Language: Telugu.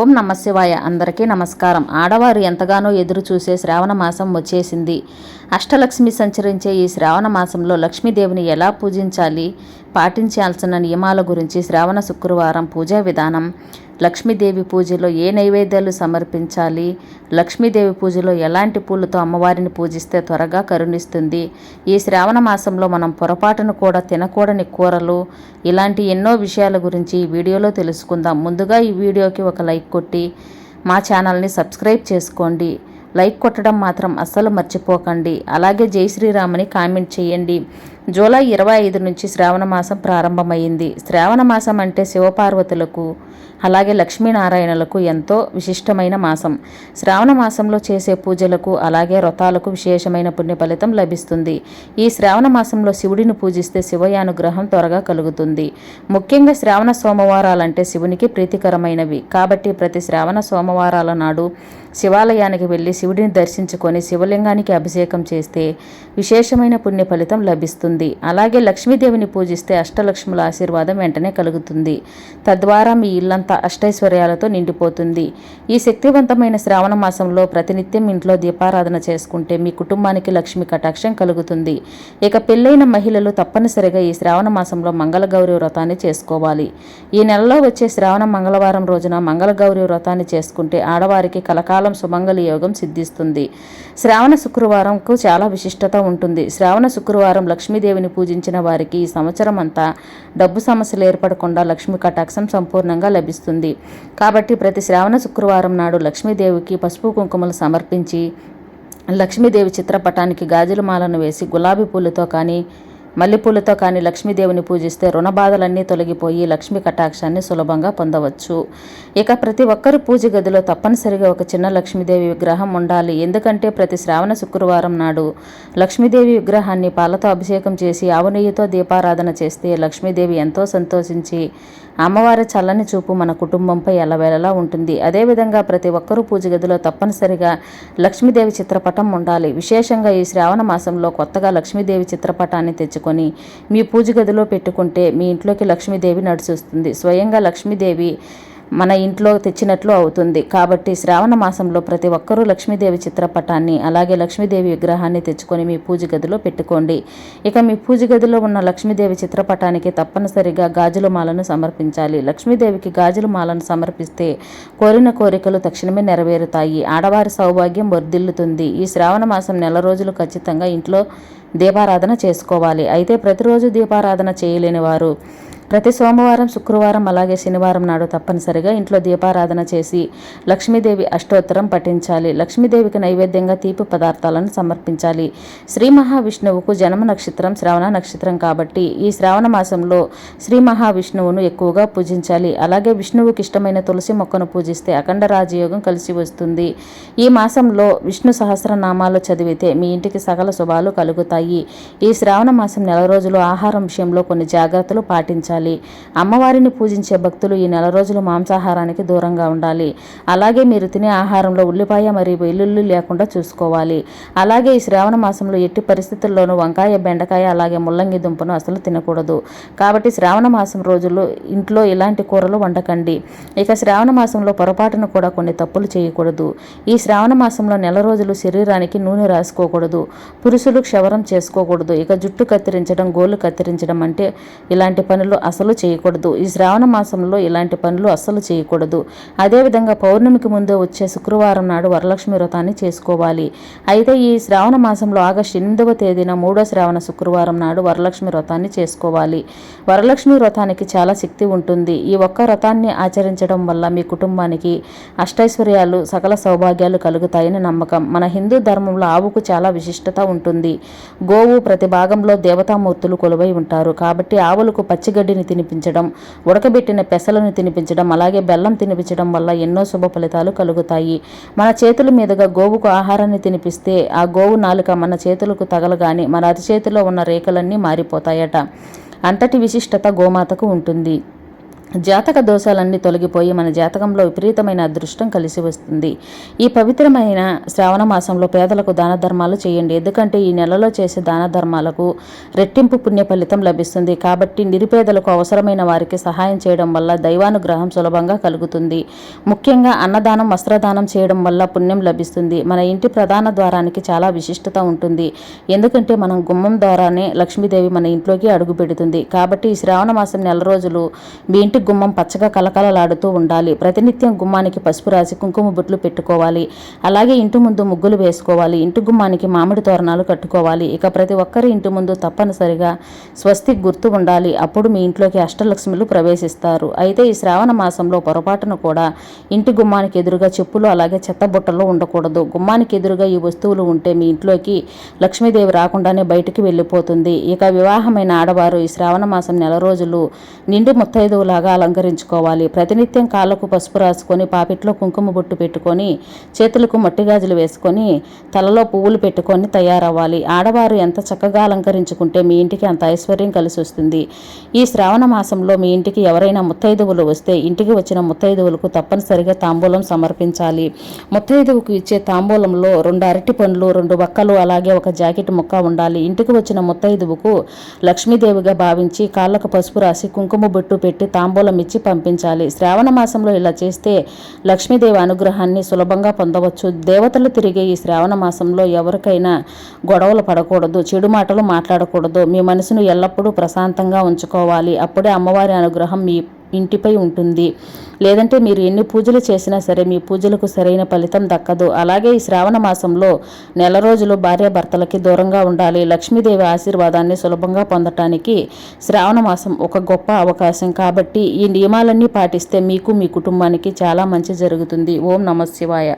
ఓం నమశివాయ అందరికీ నమస్కారం. ఆడవారు ఎంతగానో ఎదురు చూసే శ్రావణ మాసం వచ్చేసింది. అష్టలక్ష్మి సంచరించే ఈ శ్రావణ మాసంలో లక్ష్మీదేవిని ఎలా పూజించాలి? పాటించాల్సిన నియమాల గురించి శ్రావణ శుక్రవారం పూజా విధానం లక్ష్మీదేవి పూజలో ఏ నైవేద్యాలు సమర్పించాలి? లక్ష్మీదేవి పూజలో ఎలాంటి పూలతో అమ్మవారిని పూజిస్తే త్వరగా కరుణిస్తుంది? ఈ శ్రావణ మాసంలో మనం పొరపాటును కూడా తినకూడని కూరలు ఇలాంటి ఎన్నో విషయాల గురించి ఈ వీడియోలో తెలుసుకుందాం. ముందుగా ఈ వీడియోకి ఒక లైక్ కొట్టి మా ఛానల్ని సబ్స్క్రైబ్ చేసుకోండి. లైక్ కొట్టడం మాత్రం అస్సలు మర్చిపోకండి. అలాగే జై శ్రీరామని కామెంట్ చేయండి. జూలై ఇరవై ఐదు నుంచి శ్రావణ మాసం ప్రారంభమైంది. శ్రావణ మాసం అంటే శివపార్వతులకు అలాగే లక్ష్మీనారాయణలకు ఎంతో విశిష్టమైన మాసం. శ్రావణ మాసంలో చేసే పూజలకు అలాగే వ్రతాలకు విశేషమైన పుణ్య ఫలితం లభిస్తుంది. ఈ శ్రావణ మాసంలో శివుడిని పూజిస్తే శివయానుగ్రహం త్వరగా కలుగుతుంది. ముఖ్యంగా శ్రావణ సోమవారాలంటే శివునికి ప్రీతికరమైనవి. కాబట్టి ప్రతి శ్రావణ సోమవారాల నాడు శివాలయానికి వెళ్ళి శివుడిని దర్శించుకొని శివలింగానికి అభిషేకం చేస్తే విశేషమైన పుణ్య ఫలితం లభిస్తుంది. అలాగే లక్ష్మీదేవిని పూజిస్తే అష్టలక్ష్ముల ఆశీర్వాదం వెంటనే కలుగుతుంది. తద్వారా మీ ఇల్లంతా అష్టైశ్వర్యాలతో నిండిపోతుంది. ఈ శక్తివంతమైన శ్రావణ మాసంలో ప్రతినిత్యం ఇంట్లో దీపారాధన చేసుకుంటే మీ కుటుంబానికి లక్ష్మి కటాక్షం కలుగుతుంది. ఇక పెళ్ళైన మహిళలు తప్పనిసరిగా ఈ శ్రావణ మాసంలో మంగళగౌరి వ్రతాన్ని చేసుకోవాలి. ఈ నెలలో వచ్చే శ్రావణ మంగళవారం రోజున మంగళగౌరి వ్రతాన్ని చేసుకుంటే ఆడవారికి కలకాలం సుమంగళి యోగం సిద్ధిస్తుంది. శ్రావణ శుక్రవారంకు చాలా విశిష్టత ఉంటుంది. శ్రావణ శుక్రవారం లక్ష్మీదేవిని పూజించిన వారికి ఈ సంవత్సరం అంతా డబ్బు సమస్యలు ఏర్పడకుండా లక్ష్మి కటాక్షం సంపూర్ణంగా లభిస్తుంది. కాబట్టి ప్రతి శ్రావణ శుక్రవారం నాడు లక్ష్మీదేవికి పసుపు కుంకుమలు సమర్పించి లక్ష్మీదేవి చిత్రపటానికి గాజుల మాలను వేసి గులాబీ పూలతో కానీ మల్లెపూలతో కానీ లక్ష్మీదేవిని పూజిస్తే రుణ బాధలన్నీ తొలగిపోయి లక్ష్మీ కటాక్షాన్ని సులభంగా పొందవచ్చు. ఇక ప్రతి ఒక్కరి పూజ గదిలో తప్పనిసరిగా ఒక చిన్న లక్ష్మీదేవి విగ్రహం ఉండాలి. ఎందుకంటే ప్రతి శ్రావణ శుక్రవారం నాడు లక్ష్మీదేవి విగ్రహాన్ని పాలతో అభిషేకం చేసి ఆవు నెయ్యితో దీపారాధన చేస్తే లక్ష్మీదేవి ఎంతో సంతోషించి అమ్మవారి చల్లని చూపు మన కుటుంబంపై ఎల్లవేళలా ఉంటుంది. అదేవిధంగా ప్రతి ఒక్కరూ పూజ గదిలో తప్పనిసరిగా లక్ష్మీదేవి చిత్రపటం ఉండాలి. విశేషంగా ఈ శ్రావణ మాసంలో కొత్తగా లక్ష్మీదేవి చిత్రపటాన్ని తెచ్చుకొని మీ పూజ గదిలో పెట్టుకుంటే మీ ఇంట్లోకి లక్ష్మీదేవి నడిచొస్తుంది. స్వయంగా లక్ష్మీదేవి మన ఇంట్లో తెచ్చినట్లు అవుతుంది. కాబట్టి శ్రావణ మాసంలో ప్రతి ఒక్కరూ లక్ష్మీదేవి చిత్రపటాన్ని అలాగే లక్ష్మీదేవి విగ్రహాన్ని తెచ్చుకొని మీ పూజ గదిలో పెట్టుకోండి. ఇక మీ పూజ గదిలో ఉన్న లక్ష్మీదేవి చిత్రపటానికి తప్పనిసరిగా గాజుల మాలను సమర్పించాలి. లక్ష్మీదేవికి గాజుల మాలను సమర్పిస్తే కోరిన కోరికలు తక్షణమే నెరవేరుతాయి. ఆడవారి సౌభాగ్యం వర్ధిల్లుతుంది. ఈ శ్రావణ మాసం నెల రోజులు ఖచ్చితంగా ఇంట్లో దీపారాధన చేసుకోవాలి. అయితే ప్రతిరోజు దీపారాధన చేయలేని వారు ప్రతి సోమవారం శుక్రవారం అలాగే శనివారం నాడు తప్పనిసరిగా ఇంట్లో దీపారాధన చేసి లక్ష్మీదేవి అష్టోత్తరం పఠించాలి. లక్ష్మీదేవికి నైవేద్యంగా తీపి పదార్థాలను సమర్పించాలి. శ్రీ మహావిష్ణువుకు జన్మ నక్షత్రం శ్రావణ నక్షత్రం కాబట్టి ఈ శ్రావణ మాసంలో శ్రీ మహావిష్ణువును ఎక్కువగా పూజించాలి. అలాగే విష్ణువుకి ఇష్టమైన తులసి మొక్కను పూజిస్తే అఖండ రాజయోగం కలిసి వస్తుంది. ఈ మాసంలో విష్ణు సహస్రనామాలు చదివితే మీ ఇంటికి సకల శుభాలు కలుగుతాయి. ఈ శ్రావణ మాసం నెల రోజులు ఆహారం విషయంలో కొన్ని జాగ్రత్తలు పాటించాలి. ఉంచాలి అమ్మవారిని పూజించే భక్తులు ఈ నెల రోజులు మాంసాహారానికి దూరంగా ఉండాలి. అలాగే మీరు తినే ఆహారంలో ఉల్లిపాయ మరియు వెల్లుల్లి లేకుండా చూసుకోవాలి. అలాగే ఈ శ్రావణ మాసంలో ఎట్టి పరిస్థితుల్లోనూ వంకాయ బెండకాయ అలాగే ముల్లంగి దుంపను అసలు తినకూడదు. కాబట్టి శ్రావణ మాసం రోజుల్లో ఇంట్లో ఇలాంటి కూరలు వండకండి. ఇక శ్రావణ మాసంలో పొరపాటును కూడా కొన్ని తప్పులు చేయకూడదు. ఈ శ్రావణ మాసంలో నెల రోజులు శరీరానికి నూనె రాసుకోకూడదు. పురుషులు క్షవరం చేసుకోకూడదు. ఇక జుట్టు కత్తిరించడం గోళ్ళు కత్తిరించడం అంటే ఇలాంటి పనులు అసలు చేయకూడదు. ఈ శ్రావణ మాసంలో ఇలాంటి పనులు అస్సలు చేయకూడదు. అదేవిధంగా పౌర్ణమికి ముందు వచ్చే శుక్రవారం నాడు వరలక్ష్మి వ్రతాన్ని చేసుకోవాలి. అయితే ఈ శ్రావణ మాసంలో ఆగస్టు ఎనిమిదవ తేదీన మూడో శ్రావణ శుక్రవారం నాడు వరలక్ష్మి వ్రతాన్ని చేసుకోవాలి. వరలక్ష్మి వ్రతానికి చాలా శక్తి ఉంటుంది. ఈ ఒక్క వ్రతాన్ని ఆచరించడం వల్ల మీ కుటుంబానికి అష్టైశ్వర్యాలు సకల సౌభాగ్యాలు కలుగుతాయని నమ్మకం. మన హిందూ ధర్మంలో ఆవుకు చాలా విశిష్టత ఉంటుంది. గోవు ప్రతి భాగంలో దేవతామూర్తులు కొలువై ఉంటారు. కాబట్టి ఆవులకు పచ్చిగడ్డిని తినిపించడం ఉడకబెట్టిన పెసలను తినిపించడం అలాగే బెల్లం తినిపించడం వల్ల ఎన్నో శుభ ఫలితాలు కలుగుతాయి. మన చేతుల మీదుగా గోవుకు ఆహారాన్ని తినిపిస్తే ఆ గోవు నాలుక మన చేతులకు తగలగానే మన అరిచేతిలో ఉన్న రేఖలన్నీ మారిపోతాయట. అంతటి విశిష్టత గోమాతకు ఉంటుంది. జాతక దోషాలన్నీ తొలగిపోయి మన జాతకంలో విపరీతమైన అదృష్టం కలిసి వస్తుంది. ఈ పవిత్రమైన శ్రావణ మాసంలో పేదలకు దాన ధర్మాలు చేయండి. ఎందుకంటే ఈ నెలలో చేసే దాన ధర్మాలకు రెట్టింపు పుణ్య ఫలితం లభిస్తుంది. కాబట్టి నిరుపేదలకు అవసరమైన వారికి సహాయం చేయడం వల్ల దైవానుగ్రహం సులభంగా కలుగుతుంది. ముఖ్యంగా అన్నదానం వస్త్రదానం చేయడం వల్ల పుణ్యం లభిస్తుంది. మన ఇంటి ప్రధాన ద్వారానికి చాలా విశిష్టత ఉంటుంది. ఎందుకంటే మనం గుమ్మం ద్వారానే లక్ష్మీదేవి మన ఇంట్లోకి అడుగు పెడుతుంది. కాబట్టి ఈ శ్రావణ మాసం నెల రోజులు మీ ఇంటి గుమ్మం పచ్చగా కలకలలాడుతూ ఉండాలి. ప్రతినిత్యం గుమ్మానికి పసుపు రాసి కుంకుమ బుట్లు పెట్టుకోవాలి. అలాగే ఇంటి ముందు ముగ్గులు వేసుకోవాలి. ఇంటి గుమ్మానికి మామిడి తోరణాలు కట్టుకోవాలి. ఇక ప్రతి ఒక్కరి ఇంటి ముందు తప్పనిసరిగా స్వస్తి గుర్తు ఉండాలి. అప్పుడు మీ ఇంట్లోకి అష్టలక్ష్మిలు ప్రవేశిస్తారు. అయితే ఈ శ్రావణ మాసంలో పొరపాటును కూడా ఇంటి గుమ్మానికి ఎదురుగా చెప్పులు అలాగే చెత్త బుట్టలు ఉండకూడదు. గుమ్మానికి ఎదురుగా ఈ వస్తువులు ఉంటే మీ ఇంట్లోకి లక్ష్మీదేవి రాకుండానే బయటికి వెళ్ళిపోతుంది. ఇక వివాహమైన ఆడవారు ఈ శ్రావణ మాసం నెల రోజులు నిండు ముత్తైదువులాగా అలంకరించుకోవాలి. ప్రతినిత్యం కాళ్ళకు పసుపు రాసుకొని పాపిట్లో కుంకుమ బొట్టు పెట్టుకొని చేతులకు మట్టి గాజులు వేసుకొని తలలో పువ్వులు పెట్టుకొని తయారవ్వాలి. ఆడవారు ఎంత చక్కగా అలంకరించుకుంటే మీ ఇంటికి అంత ఐశ్వర్యం కలిసి వస్తుంది. ఈ శ్రావణ మాసంలో మీ ఇంటికి ఎవరైనా ముత్తైదువులు వస్తే ఇంటికి వచ్చిన ముత్తైదువులకు తప్పనిసరిగా తాంబూలం సమర్పించాలి. ముత్తైదువుకు ఇచ్చే తాంబూలంలో రెండు అరటి పండ్లు రెండు వక్కలు అలాగే ఒక జాకెట్ ముక్క ఉండాలి. ఇంటికి వచ్చిన ముత్తైదువుకు లక్ష్మీదేవిగా భావించి కాళ్ళకు పసుపు రాసి కుంకుమ బొట్టు పెట్టి తాంబూలం తాంబూలం ఇచ్చి పంపించాలి. శ్రావణ మాసంలో ఇలా చేస్తే లక్ష్మీదేవి అనుగ్రహాన్ని సులభంగా పొందవచ్చు. దేవతలు తిరిగే ఈ శ్రావణ మాసంలో ఎవరికైనా గొడవలు పడకూడదు చెడు మాటలు మాట్లాడకూడదు. మీ మనసును ఎల్లప్పుడూ ప్రశాంతంగా ఉంచుకోవాలి. అప్పుడే అమ్మవారి అనుగ్రహం మీ ఇంటిపై ఉంటుంది. లేదంటే మీరు ఎన్ని పూజలు చేసినా సరే మీ పూజలకు సరైన ఫలితం దక్కదు. అలాగే ఈ శ్రావణ మాసంలో నెల రోజులు భార్యాభర్తలకి దూరంగా ఉండాలి. లక్ష్మీదేవి ఆశీర్వాదాన్ని సులభంగా పొందటానికి శ్రావణ మాసం ఒక గొప్ప అవకాశం. కాబట్టి ఈ నియమాలన్నీ పాటిస్తే మీకు మీ కుటుంబానికి చాలా మంచి జరుగుతుంది. ఓం నమ శివాయ.